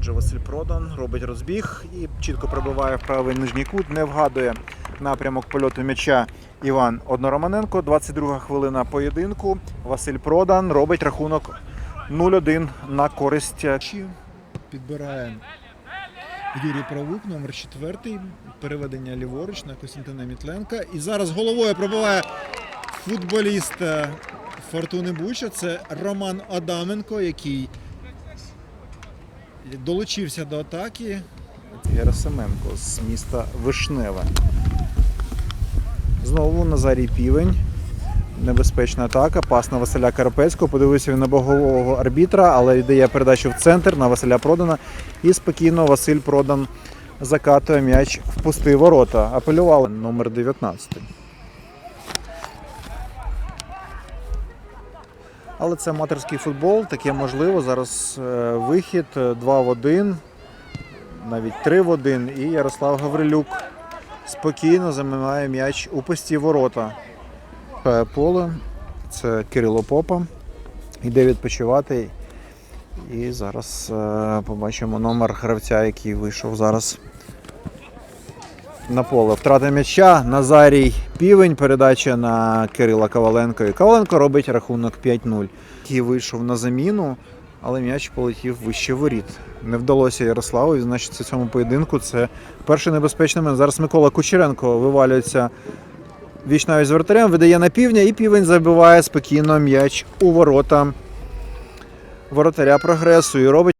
вже Василь Продан, робить розбіг і чітко прибиває в правий нижній кут, не вгадує напрямок польоту м'яча Іван Однороманенко. 22 хвилина поєдинку. Василь Продан робить рахунок 0-1 на користь. Підбирає Юрій Правук, номер 4. Переведення ліворуч на Костянтина Мітленка. І зараз головою пробиває футболіст е, Фортуни Буча. Це Роман Адаменко, який долучився до атаки. Герасименко з міста Вишневе. Знову Назарій Півень. Небезпечна атака. Пас на Василя Карпецького. Подивився він на богового арбітра, але віддає передачу в центр на Василя Продана. І спокійно Василь Продан закатує м'яч в пусті ворота. Апелювали номер 19. Але це аматорський футбол, таке можливо. Зараз е, вихід е, 2 в 1 навіть 3 в 1. І Ярослав Гаврилюк спокійно заминає м'яч у пусті ворота. Е, Поле. Це Кирило Попа. Йде відпочивати. І зараз е, побачимо номер гравця, який вийшов зараз на поле. Втрата м'яча. Назарій Півень. Передача на Кирила Коваленко. І Коваленко робить рахунок 5-0. Який вийшов на заміну, але м'яч полетів вище воріт. Не вдалося Ярославу відзначитися в цьому поєдинку. Це перший небезпечний момент. Зараз Микола Кучеренко вивалюється віч навіть з вратарем, видає на півдня, і півень забиває спокійно м'яч у ворота воротаря прогресу і робить.